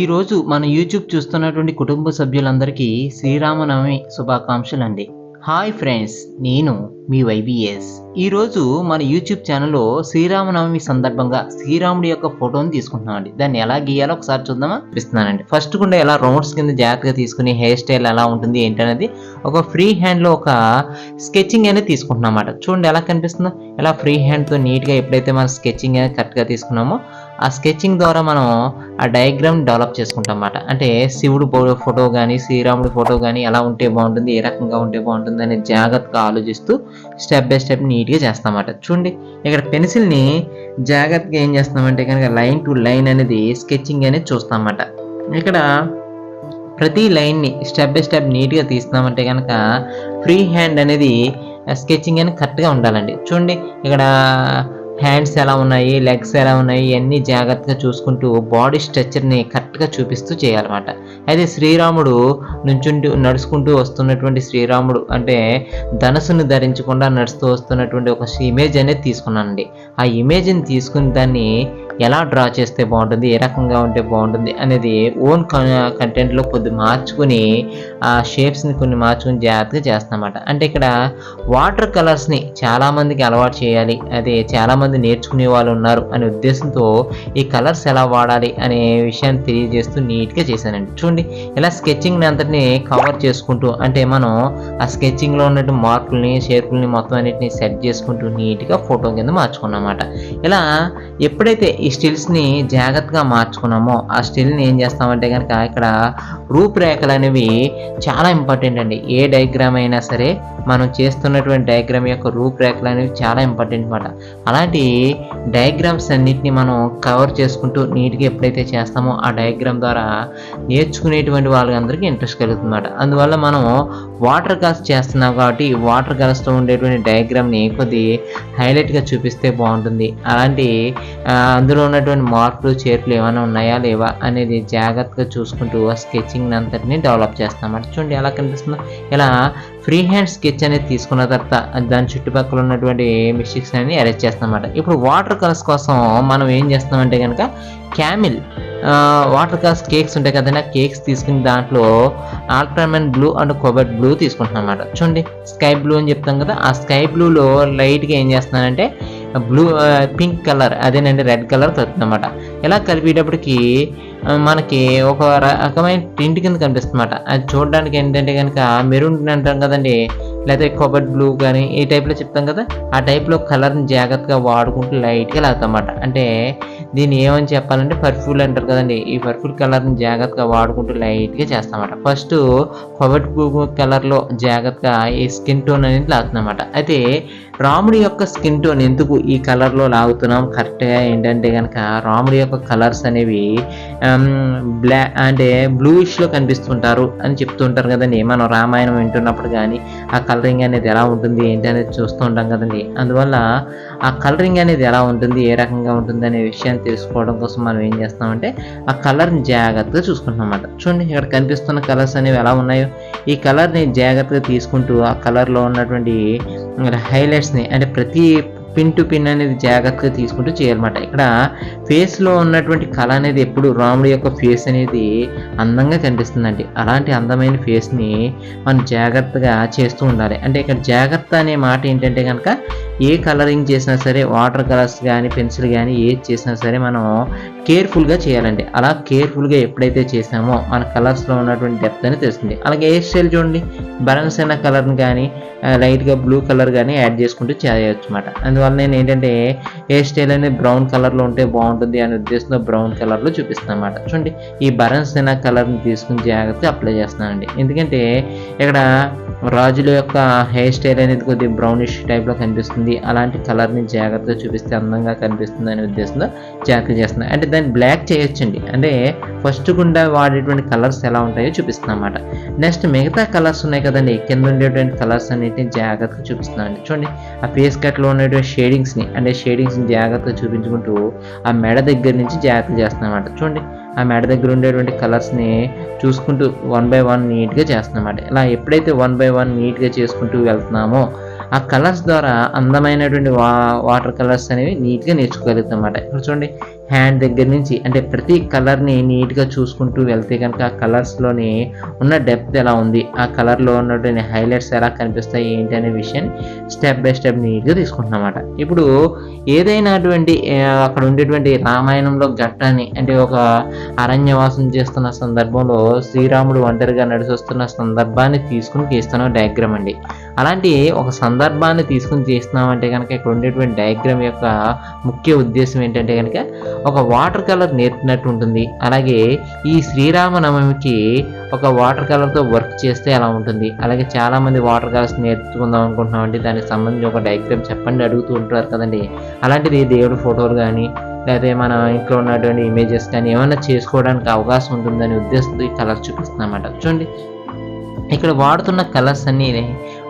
ఈరోజు మన యూట్యూబ్ చూస్తున్నటువంటి కుటుంబ సభ్యులందరికీ శ్రీరామనవమి శుభాకాంక్షలు అండి హాయ్ ఫ్రెండ్స్ నేను మీ వైబిఎస్ ఈరోజు మన యూట్యూబ్ ఛానల్లో శ్రీరామనవమి సందర్భంగా శ్రీరాముడి యొక్క ఫోటోని తీసుకుంటున్నామండి. దాన్ని ఎలా గీయాలో ఒకసారి చూద్దామా? చూపిస్తున్నానండి ఫస్ట్ కూడా ఎలా రౌండ్స్ కింద జాగ్రత్తగా తీసుకుని హెయిర్ స్టైల్ ఎలా ఉంటుంది ఏంటనేది ఒక ఫ్రీ హ్యాండ్లో ఒక స్కెచింగ్ అనేది తీసుకుంటున్నాం అన్నమాట చూడండి ఎలా కనిపిస్తుందో. ఎలా ఫ్రీ హ్యాండ్తో నీట్గా ఎప్పుడైతే మనం స్కెచింగ్ అనేది కరెక్ట్గా తీసుకున్నామో ఆ స్కెచింగ్ ద్వారా మనం ఆ డయాగ్రామ్ డెవలప్ చేసుకుంటాం అన్నమాట. అంటే శివుడు ఫోటో కానీ శ్రీరాముడి ఫోటో కానీ ఎలా ఉంటే బాగుంటుంది ఏ రకంగా ఉంటే బాగుంటుంది అనే జాగ్రత్తగా ఆలోచిస్తూ స్టెప్ బై స్టెప్ నీట్గా చేస్తామన్నమాట చూడండి ఇక్కడ పెన్సిల్ని జాగ్రత్తగా ఏం చేస్తామంటే కనుక లైన్ టు లైన్ అనేది స్కెచింగ్ అనేది చూస్తామన్నమాట ఇక్కడ ప్రతి లైన్ని స్టెప్ బై స్టెప్ నీట్గా తీస్తామంటే కనుక ఫ్రీ హ్యాండ్ అనేది స్కెచింగ్ అనేది కరెక్ట్గా ఉండాలండి. చూడండి ఇక్కడ హ్యాండ్స్ ఎలా ఉన్నాయి లెగ్స్ ఎలా ఉన్నాయి ఇవన్నీ జాగ్రత్తగా చూసుకుంటూ బాడీ స్ట్రక్చర్ని కరెక్ట్గా చూపిస్తూ చేయాలన్నమాట. అయితే శ్రీరాముడు నుంచుంటూ నడుచుకుంటూ వస్తున్నటువంటి శ్రీరాముడు అంటే ధనస్సును ధరించకుండా నడుస్తూ వస్తున్నటువంటి ఒక ఇమేజ్ అనేది తీసుకున్నానండి. ఆ ఇమేజ్ని తీసుకుని దాన్ని ఎలా డ్రా చేస్తే బాగుంటుంది ఏ రకంగా ఉంటే బాగుంటుంది అనేది ఓన్ కంటెంట్లో కొద్ది మార్చుకుని ఆ షేప్స్ని కొన్ని మార్చుకుని జాగ్రత్తగా చేస్తామన్నమాట అంటే ఇక్కడ వాటర్ కలర్స్ని చాలామందికి అలవాటు చేయాలి అదే చాలామంది నేర్చుకునే వాళ్ళు ఉన్నారు అనే ఉద్దేశంతో ఈ కలర్స్ ఎలా వాడాలి అనే విషయాన్ని తెలియజేస్తూ నీట్గా చేశానండి. చూడండి ఇలా స్కెచింగ్ని అంతటిని కవర్ చేసుకుంటూ అంటే మనం ఆ స్కెచింగ్లో ఉన్నట్టు మార్కుల్ని షేపుల్ని మొత్తం అన్నిటిని సెట్ చేసుకుంటూ నీట్గా ఫోటో కింద మార్చుకున్నమాట ఇలా ఎప్పుడైతే ఈ స్టిల్స్ని జాగ్రత్తగా మార్చుకున్నామో. ఆ స్టిల్ని ఏం చేస్తామంటే కనుక ఇక్కడ రూపురేఖలు అనేవి చాలా ఇంపార్టెంట్ అండి. ఏ డయాగ్రామ్ అయినా సరే మనం చేస్తున్నటువంటి డయాగ్రామ్ యొక్క రూపురేఖలు అనేవి చాలా ఇంపార్టెంట్ అనమాట అలాంటి డయాగ్రామ్స్ అన్నిటిని మనం కవర్ చేసుకుంటూ నీట్గా ఎప్పుడైతే చేస్తామో ఆ డయాగ్రామ్ ద్వారా నేర్చుకునేటువంటి వాళ్ళందరికీ ఇంట్రెస్ట్ కలుగుతుందన్నమాట అందువల్ల మనం వాటర్ కలర్స్ చేస్తున్నాం కాబట్టి వాటర్ కలర్స్తో ఉండేటువంటి డయాగ్రామ్ని కొద్ది హైలైట్గా చూపిస్తే బాగుంటుంది. అలాంటి ఆ, అందులో ఉన్నటువంటి మార్పులు చేర్పులు ఏమైనా ఉన్నాయా లేవా అనేది జాగ్రత్తగా చూసుకుంటూ ఆ స్కెచింగ్ అంతటిని డెవలప్ చేస్తామంట చూడండి ఎలా కనిపిస్తుందో. ఇలా ఫ్రీ హ్యాండ్ స్కెచ్ అనేది తీసుకున్న తర్వాత దాని చుట్టుపక్కల ఉన్నటువంటి మిస్టేక్స్ అన్ని అరేంజ్ చేస్తామన్నమాట. ఇప్పుడు వాటర్ కలర్స్ కోసం మనం ఏం చేస్తామంటే కనుక క్యామిల్ వాటర్ కలర్స్ కేక్స్ ఉంటాయి కదండి. ఆ కేక్స్ తీసుకుని దాంట్లో ultramarine blue and cobalt blue తీసుకుంటున్నాం అనమాట చూడండి స్కై బ్లూ అని చెప్తాం కదా. ఆ స్కై బ్లూలో లైట్గా ఏం చేస్తున్నానంటే బ్లూ పింక్ కలర్ అదేనండి రెడ్ కలర్ కలుపుతుంది అనమాట ఇలా కలిపేటప్పటికి మనకి ఒక రకమైన టింట్ కింద కనిపిస్తుంది అనమాట అది చూడడానికి ఏంటంటే కనుక మెరూన్ అంటాం కదండి లేకపోతే కొబ్బరి బ్లూ కానీ ఈ టైప్లో చెప్తాం కదా ఆ టైప్లో కలర్ని జాగ్రత్తగా వాడుకుంటూ లైట్గా లాగుతామన్నమాట. అంటే దీన్ని ఏమని చెప్పాలంటే పర్ఫ్యూల్ అంటారు కదండి. ఈ పర్ఫ్యూల్ కలర్ని జాగ్రత్తగా వాడుకుంటూ లైట్గా చేస్తామన్నమాట. ఫస్ట్ కొబట్ బ్లూ కలర్లో జాగ్రత్తగా ఈ స్కిన్ టోన్ అనేది లాగుతుందన్నమాట. అయితే రాముడి యొక్క స్కిన్ టోన్ ఎందుకు ఈ కలర్లో లాగుతున్నాం? కరెక్ట్గా ఏంటంటే కనుక రాముడి యొక్క కలర్స్ అనేవి um, బ్లాక్ అంటే బ్లూయిష్లో కనిపిస్తుంటారు అని చెప్తుంటారు కదండి. మనం రామాయణం వింటున్నప్పుడు కానీ ఆ కలరింగ్ అనేది ఎలా ఉంటుంది ఏంటి అనేది చూస్తూ ఉంటాం కదండి. అందువల్ల ఆ కలరింగ్ అనేది ఎలా ఉంటుంది ఏ రకంగా ఉంటుంది అనే విషయాన్ని తెలుసుకోవడం కోసం మనం ఏం చేస్తామంటే ఆ కలర్ని జాగ్రత్తగా చూసుకుంటాం అన్నమాట చూడండి ఇక్కడ కనిపిస్తున్న కలర్స్ అనేవి ఎలా ఉన్నాయో. ఈ కలర్ని జాగ్రత్తగా తీసుకుంటూ ఆ కలర్లో ఉన్నటువంటి హైలైట్స్ని అంటే ప్రతి పిన్ టు పిన్ అనేది జాగ్రత్తగా తీసుకుంటూ చేయాలన్నమాట. ఇక్కడ ఫేస్లో ఉన్నటువంటి కళ అనేది ఎప్పుడు రాముడి యొక్క ఫేస్ అనేది అందంగా కనిపిస్తుందండి. అలాంటి అందమైన ఫేస్ని మనం జాగ్రత్తగా చేస్తూ ఉండాలి. అంటే ఇక్కడ జాగ్రత్త అనే మాట ఏంటంటే కనుక ఏ కలరింగ్ చేసినా సరే వాటర్ కలర్స్ కానీ పెన్సిల్ కానీ ఏది చేసినా సరే మనం కేర్ఫుల్గా చేయాలండి. అలా కేర్ఫుల్గా ఎప్పుడైతే చేసామో మన కలర్స్లో ఉన్నటువంటి డెప్త్ అని తెలుస్తుంది. అలాగే హెయిర్ స్టైల్ చూడండి. బలన్స్ అయిన కలర్ని కానీ లైట్గా బ్లూ కలర్ కానీ యాడ్ చేసుకుంటూ చేయవచ్చు అనమాట అందువల్ల నేను ఏంటంటే హెయిర్ స్టైల్ అనేది బ్రౌన్ కలర్లో ఉంటే బాగుంటుంది అనే ఉద్దేశంతో బ్రౌన్ కలర్లో చూపిస్తాను అనమాట చూడండి. ఈ బరన్సైన కలర్ని తీసుకుని జాగ్రత్తగా అప్లై చేస్తానండి ఎందుకంటే ఇక్కడ రాజుల యొక్క హెయిర్ స్టైల్ అనేది కొద్దిగా బ్రౌనిష్ టైప్లో కనిపిస్తుంది. అలాంటి కలర్ని జాగ్రత్తగా చూపిస్తే అందంగా కనిపిస్తుంది అనే ఉద్దేశంతో జాగ్రత్త చేస్తున్నాను అంటే దాన్ని బ్లాక్ చేయొచ్చండి. అంటే ఫస్ట్ గుండా వాడేటువంటి కలర్స్ ఎలా ఉంటాయో చూపిస్తున్నాను అనమాట నెక్స్ట్ మిగతా కలర్స్ ఉన్నాయి కదండి. కింద ఉండేటువంటి కలర్స్ అన్నిటిని జాగ్రత్తగా చూపిస్తున్నాను చూడండి. ఆ ఫేస్ కట్లో ఉండేటువంటి షేడింగ్స్ని అంటే షేడింగ్స్ని జాగ్రత్తగా చూపించుకుంటూ ఆ మెడ దగ్గర నుంచి జాగ్రత్త చేస్తున్నాను అనమాట చూడండి. ఆ మెడ దగ్గర ఉండేటువంటి కలర్స్ని చూసుకుంటూ వన్ బై వన్ నీట్గా చేస్తున్నాం ఇలా ఎప్పుడైతే వన్ బై వన్ నీట్గా చేసుకుంటూ వెళ్తున్నామో ఆ కలర్స్ ద్వారా అందమైనటువంటి వా వాటర్ కలర్స్ అనేవి నీట్గా నేర్చుకోగలుగుతాం అన్నమాట ఇప్పుడు చూడండి హ్యాండ్ దగ్గర నుంచి అంటే ప్రతి కలర్ని నీట్గా చూసుకుంటూ వెళ్తే కనుక ఆ కలర్స్లోని ఉన్న డెప్త్ ఎలా ఉంది ఆ కలర్లో ఉన్నటువంటి హైలైట్స్ ఎలా కనిపిస్తాయి ఏంటి అనే విషయాన్ని స్టెప్ బై స్టెప్ నీట్గా తీసుకుంటున్నమాట ఇప్పుడు ఏదైనాటువంటి అక్కడ ఉండేటువంటి రామాయణంలో ఘట్టాన్ని అంటే ఒక అరణ్యవాసం చేస్తున్న సందర్భంలో శ్రీరాముడు ఒంటరిగా నడిచొస్తున్న సందర్భాన్ని తీసుకుని గీస్తున్న డయాగ్రామ్ అండి. అలాంటి ఒక సందర్భాన్ని తీసుకుని చేస్తున్నామంటే కనుక ఇక్కడ ఉండేటువంటి డయాగ్రామ్ యొక్క ముఖ్య ఉద్దేశం ఏంటంటే కనుక ఒక వాటర్ కలర్ నేర్పినట్టు ఉంటుంది. అలాగే ఈ శ్రీరామనవమికి ఒక వాటర్ కలర్తో వర్క్ చేస్తే ఎలా ఉంటుంది? అలాగే చాలామంది వాటర్ కలర్స్ నేర్చుకుందాం అనుకుంటున్నామంటే దానికి సంబంధించి ఒక డయాగ్రామ్ చెప్పండి అడుగుతూ ఉంటారు కదండి. అలాంటిది దేవుడి ఫోటోలు కానీ లేకపోతే మన ఇంట్లో ఉన్నటువంటి ఇమేజెస్ కానీ ఏమైనా చేసుకోవడానికి అవకాశం ఉంటుందనే ఉద్దేశంతో ఈ కలర్స్ చూపిస్తున్నామన్నమాట. చూడండి. ఇక్కడ వాడుతున్న కలర్స్ అన్నీ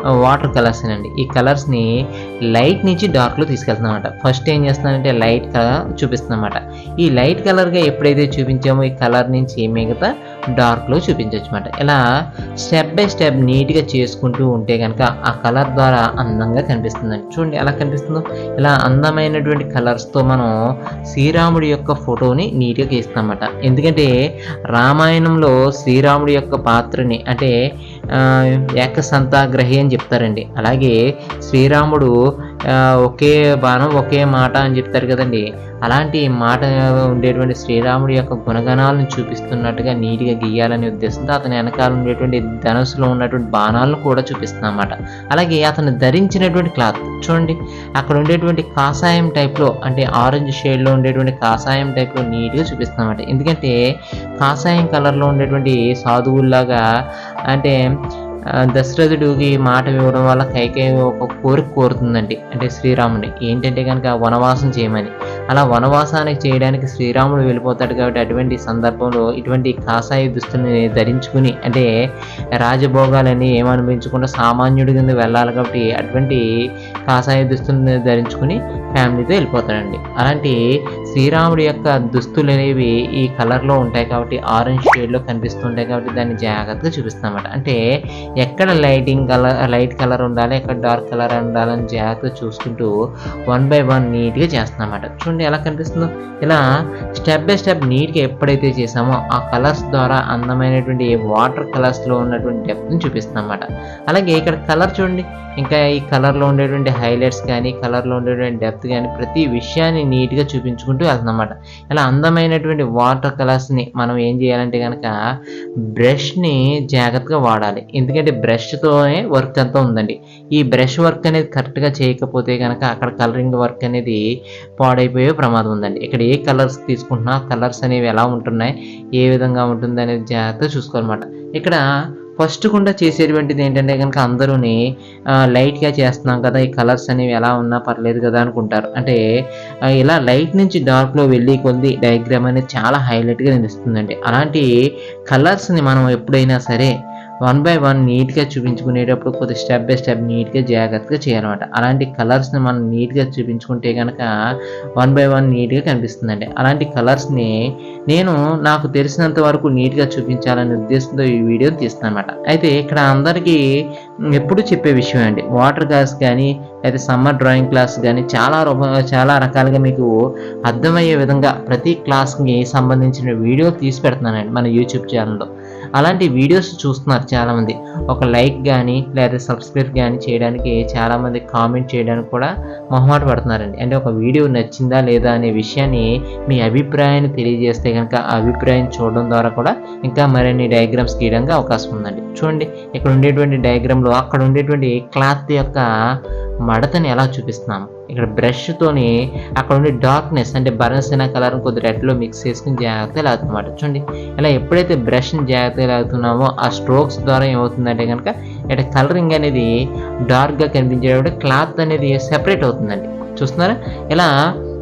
వాటర్ కలర్స్ అండి. ఈ కలర్స్ని లైట్ నుంచి డార్క్లో తీసుకెళ్తున్నామన్నమాట. ఫస్ట్ ఏం చేస్తున్నానంటే లైట్ కలర్ చూపిస్తున్నామన్నమాట. ఈ లైట్ కలర్గా ఎప్పుడైతే చూపించామో ఈ కలర్ నుంచి మిగతా డార్క్లో చూపించవచ్చు అనమాట ఇలా స్టెప్ బై స్టెప్ నీట్గా చేసుకుంటూ ఉంటే కనుక ఆ కలర్ ద్వారా అందంగా కనిపిస్తుందండి. చూడండి ఎలా కనిపిస్తుందో. ఇలా అందమైనటువంటి కలర్స్తో మనం శ్రీరాముడి యొక్క ఫోటోని నీట్గా గీస్తామన్నమాట ఎందుకంటే రామాయణంలో శ్రీరాముడి యొక్క పాత్రని అంటే ఏకసంతాగ్రహి అని చెప్తారండి. అలాగే శ్రీరాముడు ఒకే బాణం ఒకే మాట అని చెప్తారు కదండి. అలాంటి మాట ఉండేటువంటి శ్రీరాముడి యొక్క గుణగణాలను చూపిస్తున్నట్టుగా నీట్గా గీయాలనే ఉద్దేశంతో అతని వెనకాల ఉండేటువంటి ధనుసులో ఉన్నటువంటి బాణాలను కూడా చూపిస్తున్నమాట. అలాగే అతను ధరించినటువంటి క్లాత్ చూడండి అక్కడ ఉండేటువంటి కాషాయం టైప్లో అంటే ఆరెంజ్ షేడ్లో ఉండేటువంటి కాషాయం టైప్లో నీట్గా చూపిస్తున్నమాట. ఎందుకంటే కాషాయం కలర్లో ఉండేటువంటి సాధువుల్లాగా అంటే దశరథుడికి మాట ఇవ్వడం వల్ల కైకేయి ఒక కోరిక కోరుతుందండి. అంటే శ్రీరాముని. ఏంటంటే కనుక వనవాసం చేయమని. అలా వనవాసానికి చేయడానికి శ్రీరాముడు వెళ్ళిపోతాడు కాబట్టి అటువంటి సందర్భంలో ఇటువంటి కాషాయ దుస్తుల్ని ధరించుకుని అంటే రాజభోగాలని ఏమనిపించకుండా సామాన్యుడి కింద వెళ్ళాలి కాబట్టి అటువంటి కాషాయ దుస్తుల్ని ధరించుకుని ఫ్యామిలీతో వెళ్ళిపోతాడండి. అలాంటి శ్రీరాముడి యొక్క దుస్తులు అనేవి ఈ కలర్లో ఉంటాయి కాబట్టి ఆరెంజ్ షేడ్లో కనిపిస్తుంటాయి కాబట్టి దాన్ని జాగ్రత్తగా చూపిస్తామన్నమాట. అంటే ఎక్కడ లైటింగ్ కలర్ లైట్ కలర్ ఉండాలి ఎక్కడ డార్క్ కలర్ ఉండాలని జాగ్రత్తగా చూసుకుంటూ వన్ బై వన్ నీట్గా చేస్తున్నామన్నమాట చూడండి ఎలా కనిపిస్తుందో? ఇలా స్టెప్ బై స్టెప్ నీట్గా ఎప్పుడైతే చేసామో ఆ కలర్స్ ద్వారా అందమైనటువంటి వాటర్ కలర్స్లో ఉన్నటువంటి డెప్త్ని చూపిస్తుంది అనమాట అలాగే ఇక్కడ కలర్ చూడండి. ఇంకా ఈ కలర్లో ఉండేటువంటి హైలైట్స్ కానీ కలర్లో ఉండేటువంటి డెప్త్ కానీ ప్రతి విషయాన్ని నీట్గా చూపించుకుంటూ వెళ్తుందన్నమాట. ఇలా అందమైనటువంటి వాటర్ కలర్స్ని మనం ఏం చేయాలంటే కనుక బ్రష్ని జాగ్రత్తగా వాడాలి. ఎందుకంటే బ్రష్తోనే వర్క్ అంతా ఉందండి. ఈ బ్రష్ వర్క్ అనేది కరెక్ట్గా చేయకపోతే కనుక అక్కడ కలరింగ్ వర్క్ అనేది పాడైపోయి ప్రమాదం ఉందండి. ఇక్కడ ఏ కలర్స్ తీసుకుంటున్నా కలర్స్ అనేవి ఎలా ఉంటున్నాయి ఏ విధంగా ఉంటుంది అనేది జాగ్రత్తగా చూసుకోవాలన్నమాట. ఇక్కడ ఫస్ట్ కూడా చేసేటువంటిది ఏంటంటే కనుక అందరూని లైట్గా చేస్తున్నాం కదా ఈ కలర్స్ అనేవి ఎలా ఉన్నా పర్లేదు కదా అనుకుంటారు. అంటే ఇలా లైట్ నుంచి డార్క్లో వెళ్ళి కొద్ది డయాగ్రామ్ అనేది చాలా హైలైట్గా నిలుస్తుందండి. అలాంటి కలర్స్ని మనం ఎప్పుడైనా సరే వన్ బై వన్ నీట్గా చూపించుకునేటప్పుడు కొద్దిగా స్టెప్ బై స్టెప్ నీట్గా జాగ్రత్తగా చేయాలన్నమాట. అలాంటి కలర్స్ని మనం నీట్గా చూపించుకుంటే కనుక వన్ బై వన్ నీట్గా కనిపిస్తుందండి. అలాంటి కలర్స్ని నేను నాకు తెలిసినంత వరకు నీట్గా చూపించాలనే ఉద్దేశంతో ఈ వీడియో తీస్తున్నమాట అయితే ఇక్కడ అందరికీ ఎప్పుడు చెప్పే విషయం అండి. వాటర్ క్లాస్ కానీ అయితే సమ్మర్ డ్రాయింగ్ క్లాస్ కానీ చాలా రూప చాలా రకాలుగా మీకు అర్థమయ్యే విధంగా ప్రతి క్లాస్కి సంబంధించిన వీడియో తీసి పెడుతున్నానండి మన యూట్యూబ్ ఛానల్లో. అలాంటి వీడియోస్ చూస్తున్నారు చాలామంది. ఒక లైక్ కానీ లేదా సబ్స్క్రైబ్ కానీ చేయడానికి చాలామంది కామెంట్ చేయడానికి కూడా మొహమాట పడుతున్నారండి. అంటే ఒక వీడియో నచ్చిందా లేదా అనే విషయాన్ని మీ అభిప్రాయాన్ని తెలియజేస్తే కనుక ఆ అభిప్రాయం చూడడం ద్వారా కూడా ఇంకా మరిన్ని డయాగ్రామ్స్ గీయడానికి అవకాశం ఉందండి. చూడండి ఇక్కడ ఉండేటువంటి డయాగ్రామ్లో అక్కడ ఉండేటువంటి క్లాత్ యొక్క మడతని ఎలా చూపిస్తున్నాము? ఇక్కడ బ్రష్తోని అక్కడ ఉండే డార్క్నెస్ అంటే బర్నసిన కలర్ కొద్ది రెడ్లో మిక్స్ చేసుకుని జాగ్రత్తగా లాగుతున్నమాట. చూడండి ఇలా ఎప్పుడైతే బ్రష్ని జాగ్రత్తగా లాగుతున్నామో ఆ స్ట్రోక్స్ ద్వారా ఏమవుతుందంటే కనుక ఇక్కడ కలరింగ్ అనేది డార్క్గా కనిపించేటప్పుడు క్లాత్ అనేది సెపరేట్ అవుతుందండి. చూస్తున్నారా? ఇలా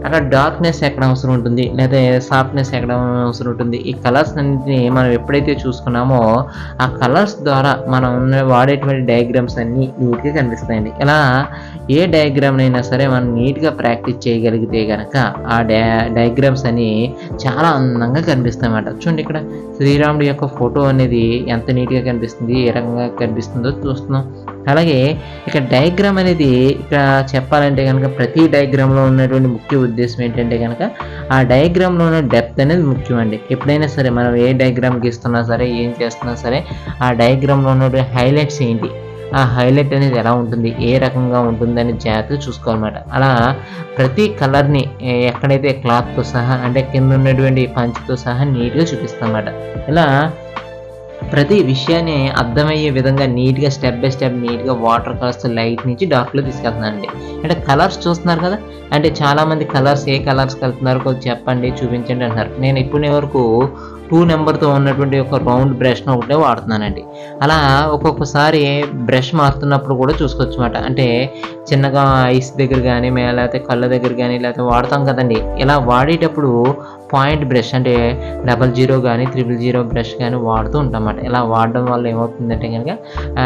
అక్కడ డార్క్నెస్ ఎక్కడ అవసరం ఉంటుంది? లేదా సాఫ్ట్నెస్ ఎక్కడ అవసరం ఉంటుంది? ఈ కలర్స్ అన్నింటినీ మనం ఎప్పుడైతే చూసుకున్నామో ఆ కలర్స్ ద్వారా మనం వాడేటువంటి డయాగ్రామ్స్ అన్నీ నీట్గా కనిపిస్తాయండి. ఇలా ఏ డయాగ్రామ్ అయినా సరే మనం నీట్గా ప్రాక్టీస్ చేయగలిగితే కనుక ఆ డయా డయాగ్రామ్స్ అని చాలా అందంగా కనిపిస్తాయన్నమాట. చూడండి ఇక్కడ శ్రీరాముడి యొక్క ఫోటో అనేది ఎంత నీట్గా కనిపిస్తుంది? ఏ రకంగా కనిపిస్తుందో చూస్తున్నాం. అలాగే ఇక్కడ డయాగ్రామ్ అనేది ఇక్కడ చెప్పాలంటే కనుక ప్రతి డయాగ్రామ్లో ఉన్నటువంటి ముఖ్య ఉద్దేశం ఏంటంటే కనుక ఆ డయాగ్రామ్లో ఉన్న డెప్త్ అనేది ముఖ్యమండి ఎప్పుడైనా సరే మనం ఏ డయాగ్రామ్ గీస్తున్నా సరే ఏం చేస్తున్నా సరే ఆ డయాగ్రామ్లో ఉన్నటువంటి హైలైట్స్ ఏంటి? ఆ హైలైట్ అనేది ఎలా ఉంటుంది? ఏ రకంగా ఉంటుంది అని జాగ్రత్తగా చూసుకోవాలన్నమాట. అలా ప్రతి కలర్ని ఎక్కడైతే క్లాత్తో సహా అంటే కింద ఉన్నటువంటి పంచ్తో సహా నీట్గా చూపిస్తాం అన్నమాట ఇలా ప్రతి విషయాన్ని అర్థమయ్యే విధంగా నీట్గా స్టెప్ బై స్టెప్ నీట్గా వాటర్ కలర్స్ లైట్ నుంచి డార్క్లో తీసుకెళ్తున్నానండి. అంటే కలర్స్ చూస్తున్నారు కదా? అంటే చాలామంది కలర్స్ ఏ కలర్స్ కలుతున్నారు కొంచెం చెప్పండి చూపించండి అంటున్నారు. నేను ఇప్పటి వరకు టూ నెంబర్తో ఉన్నటువంటి ఒక రౌండ్ బ్రష్ను ఒకటే వాడుతున్నానండి. అలా ఒక్కొక్కసారి బ్రష్ మారుతున్నప్పుడు కూడా చూసుకోవచ్చు అనమాట అంటే చిన్నగా ఐస్ దగ్గర కానీ లేకపోతే కళ్ళ దగ్గర కానీ లేకపోతే వాడతాం కదండి. ఇలా వాడేటప్పుడు పాయింట్ బ్రష్ అంటే డబల్ జీరో కానీ త్రిబుల్ జీరో బ్రష్ కానీ వాడుతూ ఉంటాం అన్నమాట ఇలా వాడడం వల్ల ఏమవుతుందంటే కనుక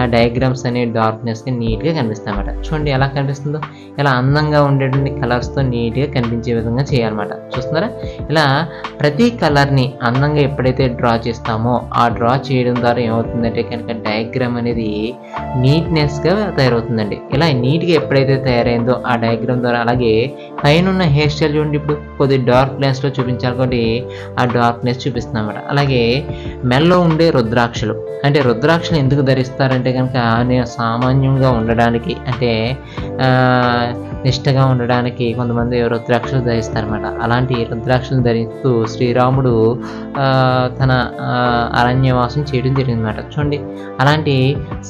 డయాగ్రామ్స్ అనే డార్క్నెస్గా నీట్గా కనిపిస్తాయి అన్నమాట చూడండి ఎలా కనిపిస్తుందో. ఇలా అందంగా ఉండేటువంటి కలర్స్తో నీట్గా కనిపించే విధంగా చేయాలన్నమాట. చూస్తున్నారా? ఇలా ప్రతి కలర్ని అందంగా ఎప్పుడైతే డ్రా చేస్తామో ఆ డ్రా చేయడం ద్వారా ఏమవుతుందంటే కనుక డయాగ్రామ్ అనేది నీట్నెస్గా తయారవుతుందండి. ఇలా నీట్గా ఎప్పుడైతే తయారైందో ఆ డయాగ్రామ్ ద్వారా అలాగే పైన ఉన్న హెయిర్ స్టైల్ చూడండి ఇప్పుడు కొద్ది డార్క్ లెన్స్లో చూపించాలి కాబట్టి ఆ డార్క్నెస్ చూపిస్తున్నాం అనమాట అలాగే మెల్లో ఉండే రుద్రాక్షలు. అంటే రుద్రాక్షలు ఎందుకు ధరిస్తారంటే కనుక నేను సామాన్యంగా ఉండడానికి. అంటే నిష్టగా ఉండడానికి కొంతమంది రుద్రాక్షలు ధరిస్తారన్నమాట. అలాంటి రుద్రాక్షలు ధరిస్తూ శ్రీరాముడు తన అరణ్యవాసం చేయడం జరిగిందన్నమాట. చూడండి అలాంటి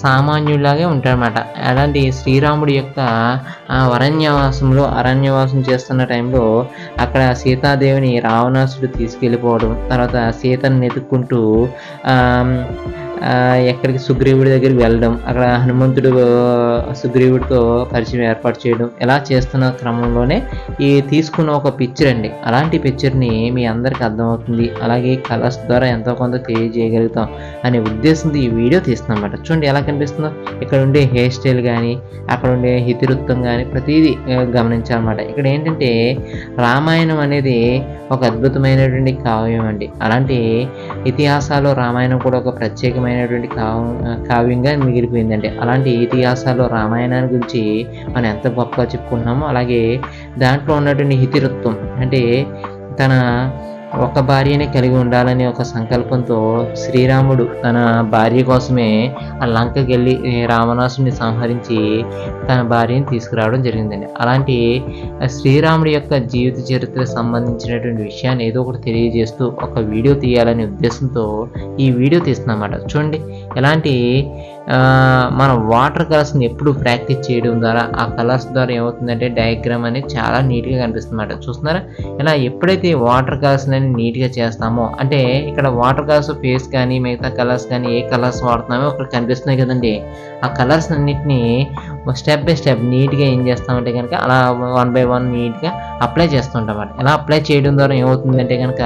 సామాన్యులాగే ఉంటాడనమాట అలాంటి శ్రీరాముడి యొక్క అరణ్యవాసంలో అరణ్యవాసం చేస్తున్న టైంలో అక్కడ సీతాదేవిని రావణాసుడు తీసుకెళ్ళిపోవడం తర్వాత సీతను వెతుక్కుంటూ ఎక్కడికి సుగ్రీవుడి దగ్గరికి వెళ్ళడం అక్కడ హనుమంతుడు సుగ్రీవుడితో పరిచయం ఏర్పాటు చేయడం ఇలా చేస్తున్న క్రమంలోనే ఈ తీసుకున్న ఒక పిక్చర్ అండి. అలాంటి పిక్చర్ని మీ అందరికి అర్థమవుతుంది. అలాగే కలర్స్ ద్వారా ఎంతో కొంత తెలియజేయగలుగుతాం అనే ఉద్దేశంతో ఈ వీడియో తీస్తున్నాం అనమాట చూడండి ఎలా కనిపిస్తుందో. ఇక్కడ ఉండే హెయిర్ స్టైల్ కానీ అక్కడ ఉండే ఇతివృత్తం కానీ ప్రతిదీ గమనించాలన్నమాట. ఇక్కడ ఏంటంటే రామాయణం అనేది ఒక అద్భుతమైనటువంటి కావ్యం అండి. అలాంటి ఇతిహాసాలు రామాయణం కూడా ఒక ప్రత్యేకమైన కావ్యం కావ్యంగా మిగిలిపోయిందండి. అలాంటి ఇతిహాసాల్లో రామాయణాన్ని గురించి మనం ఎంత గొప్పగా చెప్పుకుంటున్నామో అలాగే దాంట్లో ఉన్నటువంటి ఇతివృత్తం అంటే తన ఒక భార్యనే కలిగి ఉండాలని ఒక సంకల్పంతో శ్రీరాముడు తన భార్య కోసమే ఆ లంకకి వెళ్ళి రావణాసుని సంహరించి తన భార్యని తీసుకురావడం జరిగిందండి. అలాంటి శ్రీరాముడి యొక్క జీవిత చరిత్ర సంబంధించినటువంటి విషయాన్ని ఏదో ఒకటి తెలియజేస్తూ ఒక వీడియో తీయాలనే ఉద్దేశంతో ఈ వీడియో తీస్తున్నమాట చూడండి ఎలాంటి మన వాటర్ కలర్స్ని ఎప్పుడు ప్రాక్టీస్ చేయడం ద్వారా ఆ కలర్స్ ద్వారా ఏమవుతుందంటే డయాగ్రామ్ అనేది చాలా నీట్గా కనిపిస్తుంది అన్నమాట చూస్తున్నారా? ఇలా ఎప్పుడైతే వాటర్ కలర్స్ అనేది నీట్గా చేస్తామో అంటే ఇక్కడ వాటర్ కలర్స్ ఫేస్ కానీ మిగతా కలర్స్ కానీ ఏ కలర్స్ వాడుతున్నామో అక్కడ కనిపిస్తున్నాయి కదండి. ఆ కలర్స్ అన్నిటిని స్టెప్ బై స్టెప్ నీట్గా ఏం చేస్తామంటే కనుక అలా వన్ బై వన్ నీట్గా అప్లై చేస్తుంటాం అన్నమాట. ఇలా అప్లై చేయడం ద్వారా ఏమవుతుందంటే కనుక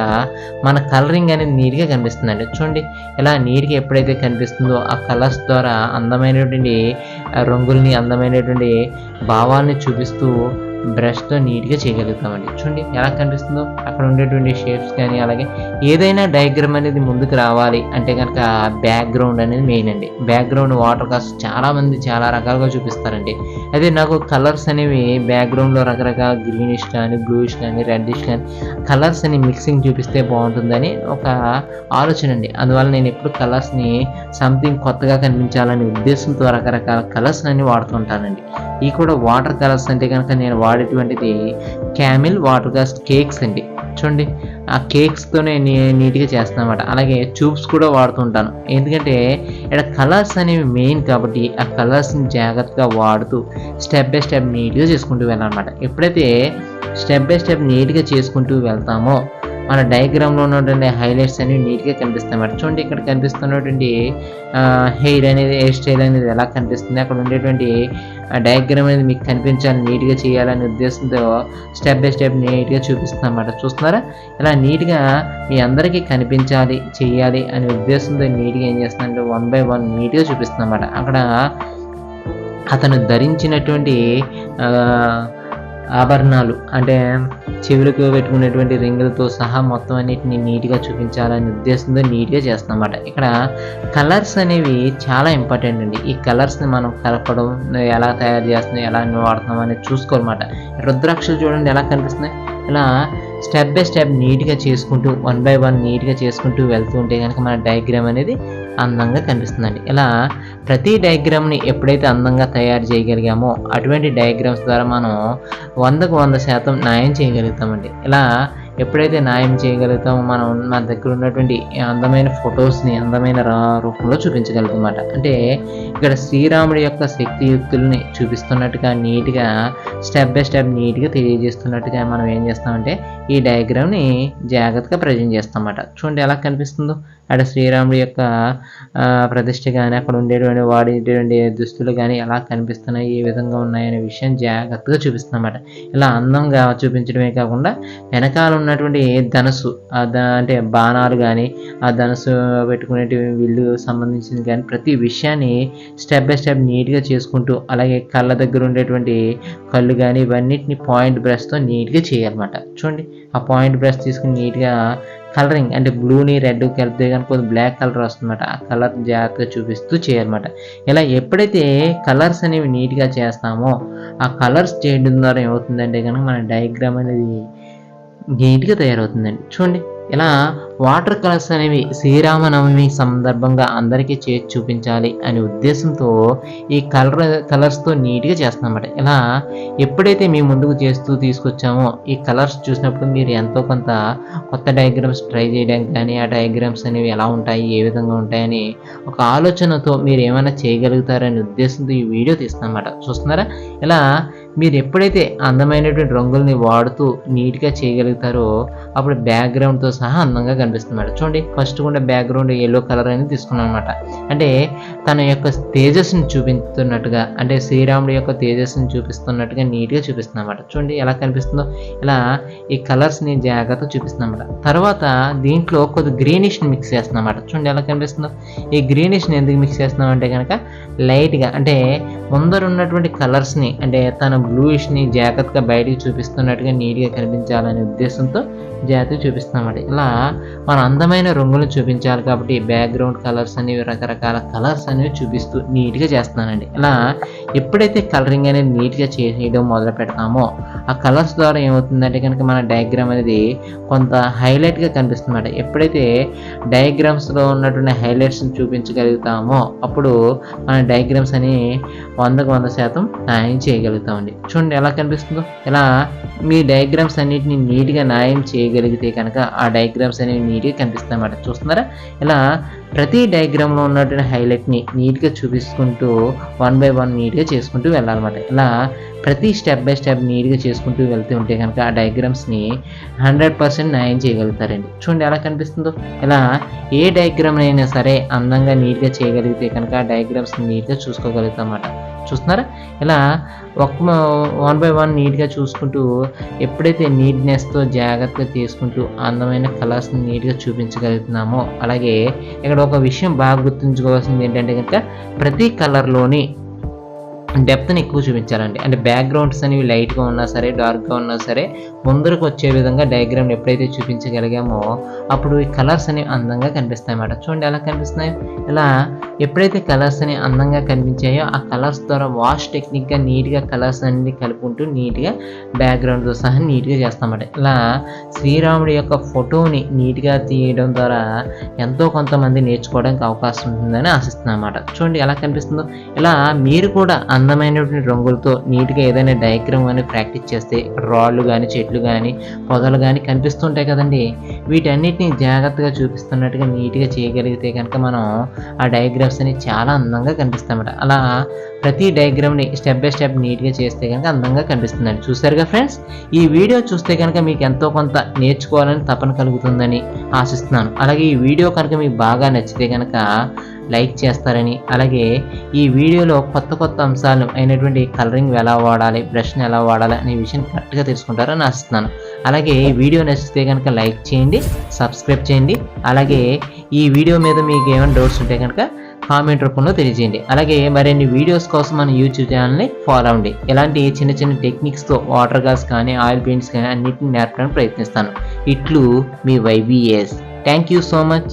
మన కలరింగ్ అనేది నీట్గా కనిపిస్తుందండి. చూడండి ఇలా నీట్గా ఎప్పుడైతే కనిపిస్తుందో ఆ కలర్స్ ద్వారా అందమైనటువంటి ఆ, రంగుల్ని అందమైనటువంటి భావాల్ని చూపిస్తూ బ్రష్తో నీట్గా చేయగలుగుతామండి చూడండి ఎలా కనిపిస్తుందో. అక్కడ ఉండేటువంటి షేప్స్ కానీ అలాగే ఏదైనా డయాగ్రామ్ అనేది ముందుకు రావాలి అంటే కనుక బ్యాక్గ్రౌండ్ అనేది మెయిన్ అండి. బ్యాక్గ్రౌండ్ వాటర్ కాస్ట్ చాలామంది చాలా రకాలుగా చూపిస్తారండి. అదే నాకు కలర్స్ అనేవి బ్యాక్గ్రౌండ్లో రకరకాల గ్రీనిష్ కానీ బ్లూయిష్ కానీ రెడ్డిష్ కానీ కలర్స్ అని మిక్సింగ్ చూపిస్తే బాగుంటుందని ఒక ఆలోచన అండి. అందువల్ల నేను ఎప్పుడు కలర్స్ని సంథింగ్ కొత్తగా కనిపించాలనే ఉద్దేశంతో రకరకాల కలర్స్ అన్ని వాడుతుంటానండి ఈ కూడా వాటర్ కలర్స్ అంటే కనుక నేను వాడేటువంటిది క్యామిల్ వాటర్ కలర్స్ కేక్స్ అండి. చూడండి. ఆ కేక్స్తోనే నీ నీట్గా చేస్తాను అనమాట అలాగే ట్యూబ్స్ కూడా వాడుతుంటాను. ఎందుకంటే ఇక్కడ కలర్స్ అనేవి మెయిన్ కాబట్టి ఆ కలర్స్ని జాగ్రత్తగా వాడుతూ స్టెప్ బై స్టెప్ నీట్గా చేసుకుంటూ వెళ్ళాలన్నమాట. ఎప్పుడైతే స్టెప్ బై స్టెప్ నీట్గా చేసుకుంటూ వెళ్తామో మన డయాగ్రామ్లో ఉన్నటువంటి హైలైట్స్ అనేవి నీట్గా కనిపిస్తాయి. మరి చూడండి ఇక్కడ కనిపిస్తున్నటువంటి హెయిర్ అనేది హెయిర్ స్టైల్ అనేది ఎలా కనిపిస్తుంది? అక్కడ ఉండేటువంటి డయాగ్రామ్ అనేది మీకు కనిపించాలి నీట్గా చేయాలనే ఉద్దేశంతో స్టెప్ బై స్టెప్ నీట్గా చూపిస్తుంది అనమాట చూస్తున్నారా? ఇలా నీట్గా మీ అందరికీ కనిపించాలి చేయాలి అనే ఉద్దేశంతో నీట్గా ఏం చేస్తుందంటే వన్ బై వన్ నీట్గా చూపిస్తుంది అనమాట అక్కడ అతను ధరించినటువంటి ఆభరణాలు అంటే చెవులకు పెట్టుకునేటువంటి రింగులతో సహా మొత్తం అన్నిటిని నీట్గా చూపించాలనే ఉద్దేశంతో నీట్గా చేస్తాం అనమాట ఇక్కడ కలర్స్ అనేవి చాలా ఇంపార్టెంట్ అండి. ఈ కలర్స్ని మనం కలపడం ఎలా తయారు చేస్తున్నాం ఎలా వాడుతున్నాం అనేది చూసుకోవాలన్నమాట. రుద్రాక్షలు చూడండి ఎలా కనిపిస్తున్నాయి. ఇలా స్టెప్ బై స్టెప్ నీట్గా చేసుకుంటూ వన్ బై వన్ నీట్గా చేసుకుంటూ వెళ్తూ ఉంటే కనుక మన డయాగ్రామ్ అనేది అందంగా కనిపిస్తుందండి. ఇలా ప్రతి డయాగ్రామ్ని ఎప్పుడైతే అందంగా తయారు చేయగలిగామో అటువంటి డయాగ్రామ్స్ ద్వారా మనం వందకు వంద శాతం న్యాయం చేయగలుగుతామండి. ఇలా ఎప్పుడైతే న్యాయం చేయగలుగుతామో మనం మన దగ్గర ఉన్నటువంటి అందమైన ఫొటోస్ని అందమైన రా- రూపంలో చూపించగలుగుతామన్నమాట. అంటే ఇక్కడ శ్రీరాముడి యొక్క శక్తియుక్తుల్ని చూపిస్తున్నట్టుగా నీట్గా స్టెప్ బై స్టెప్ నీట్గా తెలియజేస్తున్నట్టుగా మనం ఏం చేస్తామంటే ఈ డయాగ్రామ్ని జాగ్రత్తగా ప్రజెంట్ చేస్తామన్నమాట. చూడండి ఎలా కనిపిస్తుందో. అక్కడ శ్రీరాముడి యొక్క ప్రతిష్ట ప్రతిష్ఠ కానీ అక్కడ ఉండేటువంటి వాడేటువంటి దుస్తులు కానీ ఎలా కనిపిస్తున్నాయి ఏ విధంగా ఉన్నాయనే విషయం జాగ్రత్తగా చూపిస్తున్నమాట ఇలా అందంగా చూపించడమే కాకుండా వెనకాల ఉన్న ఉన్నటువంటి ధనుసు అంటే బాణాలు కానీ ఆ ధనుసు పెట్టుకునేటి వీళ్ళు సంబంధించింది కానీ ప్రతి విషయాన్ని స్టెప్ బై స్టెప్ నీట్గా చేసుకుంటూ అలాగే కళ్ళ దగ్గర ఉండేటువంటి కళ్ళు కానీ ఇవన్నిటిని పాయింట్ బ్రష్తో నీట్గా చేయాలన్నమాట. చూడండి ఆ పాయింట్ బ్రష్ తీసుకుని నీట్గా కలరింగ్ అంటే బ్లూని రెడ్ కలిపితే కనుక బ్లాక్ కలర్ వస్తుందన్నమాట. ఆ కలర్ జాగ్రత్తగా చూపిస్తూ చేయాలన్నమాట. ఇలా ఎప్పుడైతే కలర్స్ అనేవి నీట్గా చేస్తామో ఆ కలర్స్ చేయడం ద్వారా ఏమవుతుందంటే కనుక మన డయాగ్రామ్ అనేది నీట్గా తయారవుతుందండి. చూడండి ఇలా వాటర్ కలర్స్ అనేవి శ్రీరామనవమి సందర్భంగా అందరికీ చేసి చూపించాలి అనే ఉద్దేశంతో ఈ కలర్ కలర్స్తో నీట్గా చేస్తామన్నమాట ఇలా ఎప్పుడైతే మీ ముందుకు చేస్తూ తీసుకొచ్చామో ఈ కలర్స్ చూసినప్పుడు మీరు ఎంతో కొంత కొత్త డయాగ్రామ్స్ ట్రై చేయడానికి కానీ ఆ డయాగ్రామ్స్ అనేవి ఎలా ఉంటాయి ఏ విధంగా ఉంటాయని ఒక ఆలోచనతో మీరు ఏమైనా చేయగలుగుతారనే ఉద్దేశంతో ఈ వీడియో తీస్తున్నమాట చూస్తున్నారా? ఇలా మీరు ఎప్పుడైతే అందమైనటువంటి రంగుల్ని వాడుతూ నీట్గా చేయగలుగుతారో అప్పుడు బ్యాక్గ్రౌండ్తో సహా అందంగా కనిపిస్తుంది చూడండి ఫస్ట్ కూడా బ్యాక్గ్రౌండ్ ఎల్లో కలర్ అనేది తీసుకున్నాం అనమాట అంటే తన యొక్క తేజస్సుని చూపిస్తున్నట్టుగా అంటే శ్రీరాముడి యొక్క తేజస్సుని చూపిస్తున్నట్టుగా నీట్గా చూపిస్తుంది అనమాట చూడండి ఎలా కనిపిస్తుందో ఇలా ఈ కలర్స్ని జాగ్రత్తగా చూపిస్తుంది అనమాట తర్వాత దీంట్లో కొద్ది గ్రీనిష్ని మిక్స్ చేస్తున్నాం అనమాట చూడండి ఎలా కనిపిస్తుందో ఈ గ్రీనిష్ని ఎందుకు మిక్స్ చేస్తున్నాం అంటే కనుక లైట్గా అంటే ముందర ఉన్నటువంటి కలర్స్ని అంటే తన బ్లూయిష్ని జాగ్రత్తగా బయటికి చూపిస్తున్నట్టుగా నీట్గా కనిపించాలనే ఉద్దేశంతో జాగ్రత్తగా చూపిస్తామండి ఇలా మన అందమైన రంగులను చూపించాలి కాబట్టి బ్యాక్గ్రౌండ్ కలర్స్ అనేవి రకరకాల కలర్స్ అనేవి చూపిస్తూ నీట్గా చేస్తున్నానండి. ఇలా ఎప్పుడైతే కలరింగ్ అనేది నీట్గా చేయడం మొదలు పెడతామో ఆ కలర్స్ ద్వారా ఏమవుతుందంటే కనుక మన డయాగ్రామ్ అనేది కొంత హైలైట్గా కనిపిస్తుంది ఎప్పుడైతే డయాగ్రామ్స్లో ఉన్నటువంటి హైలైట్స్ని చూపించగలుగుతామో అప్పుడు మన డయాగ్రామ్స్ అని వందకు వంద శాతం న్యాయం చేయగలుగుతామండి. చూడండి ఎలా కనిపిస్తుందో. ఇలా మీ డయాగ్రామ్స్ అన్నిటిని నీట్గా న్యాయం చేయగలిగితే కనుక ఆ డయాగ్రామ్స్ అనేవి నీట్గా కనిపిస్తాయి అన్నమాట చూస్తున్నారా? ఇలా ప్రతి డయాగ్రామ్లో ఉన్నటువంటి హైలైట్ని నీట్గా చూపించుకుంటూ వన్ బై వన్ నీట్గా చేసుకుంటూ వెళ్ళాలన్నమాట. ఇలా ప్రతి స్టెప్ బై స్టెప్ నీట్గా చేసుకుంటూ వెళ్తూ ఉంటే కనుక ఆ డయాగ్రామ్స్ని హండ్రెడ్ పర్సెంట్ న్యాయం చేయగలుగుతారండి. చూడండి ఎలా కనిపిస్తుందో. ఇలా ఏ డయాగ్రామ్ అయినా సరే అందంగా నీట్గా చేయగలిగితే కనుక ఆ డయాగ్రామ్స్ నీట్గా చూసుకోగలుగుతాం అన్నమాట చూస్తున్నారా? ఇలా ఒక వన్ బై వన్ నీట్గా చూసుకుంటూ ఎప్పుడైతే నీట్నెస్తో జాగ్రత్తగా తీసుకుంటూ అందమైన కలర్స్ని నీట్గా చూపించగలుగుతున్నామో అలాగే ఇక్కడ ఒక విషయం బాగా గుర్తుంచుకోవాల్సింది ఏంటంటే కనుక ప్రతి కలర్లోని డెప్త్ని ఎక్కువ చూపించాలండి. అంటే బ్యాక్గ్రౌండ్స్ అనేవి లైట్గా ఉన్నా సరే డార్క్గా ఉన్నా సరే ముందరకు వచ్చే విధంగా డయాగ్రామ్ ఎప్పుడైతే చూపించగలిగామో అప్పుడు ఈ కలర్స్ అనేవి అందంగా కనిపిస్తాయి అన్నమాట. చూడండి ఎలా కనిపిస్తున్నాయి. ఇలా ఎప్పుడైతే కలర్స్ అనేవి అందంగా కనిపించాయో ఆ కలర్స్ ద్వారా వాష్ టెక్నిక్గా నీట్గా కలర్స్ అన్ని కలుపుకుంటూ నీట్గా బ్యాక్గ్రౌండ్తో సహా నీట్గా చేస్తామన్నమాట ఇలా శ్రీరాముడి యొక్క ఫోటోని నీట్గా తీయడం ద్వారా ఎంతో కొంతమంది నేర్చుకోవడానికి అవకాశం ఉంటుందని ఆశిస్తున్నాను అన్నమాట. చూడండి ఎలా కనిపిస్తుందో. ఇలా మీరు కూడా అందమైనటువంటి రంగులతో నీట్గా ఏదైనా డయాగ్రామ్ కానీ ప్రాక్టీస్ చేస్తే రాళ్ళు కానీ చెట్లు కానీ పొదలు కానీ కనిపిస్తుంటాయి కదండి. వీటన్నిటిని జాగ్రత్తగా చూపిస్తున్నట్టుగా నీట్గా చేయగలిగితే కనుక మనం ఆ డయాగ్రామ్స్ అనేవి చాలా అందంగా కనిపిస్తామట అలా ప్రతి డయాగ్రామ్ని స్టెప్ బై స్టెప్ నీట్గా చేస్తే కనుక అందంగా కనిపిస్తుందండి. చూసారుగా ఫ్రెండ్స్? ఈ వీడియో చూస్తే కనుక మీకు ఎంతో కొంత నేర్చుకోవాలని తపన కలుగుతుందని ఆశిస్తున్నాను. అలాగే ఈ వీడియో కనుక మీకు బాగా నచ్చితే కనుక లైక్ చేస్తారని. అలాగే ఈ వీడియోలో కొత్త కొత్త అంశాలు అయినటువంటి కలరింగ్ ఎలా వాడాలి బ్రష్ని ఎలా వాడాలి అనే విషయం కరెక్ట్గా తెలుసుకుంటారని ఆశిస్తున్నాను. అలాగే ఈ వీడియో నచ్చితే కనుక లైక్ చేయండి సబ్స్క్రైబ్ చేయండి. అలాగే ఈ వీడియో మీద మీకు ఏమైనా డౌట్స్ ఉంటే కనుక కామెంట్ రూపంలో తెలియజేయండి. అలాగే మరిన్ని వీడియోస్ కోసం మన యూట్యూబ్ ఛానల్ని ఫాలో అవ్వండి. ఇలాంటి చిన్న చిన్న టెక్నిక్స్తో వాటర్ గాస్ కానీ ఆయిల్ పెయింట్స్ కానీ అన్నింటిని నేర్పడానికి ప్రయత్నిస్తాను. ఇట్లు మీ YBS thank you so much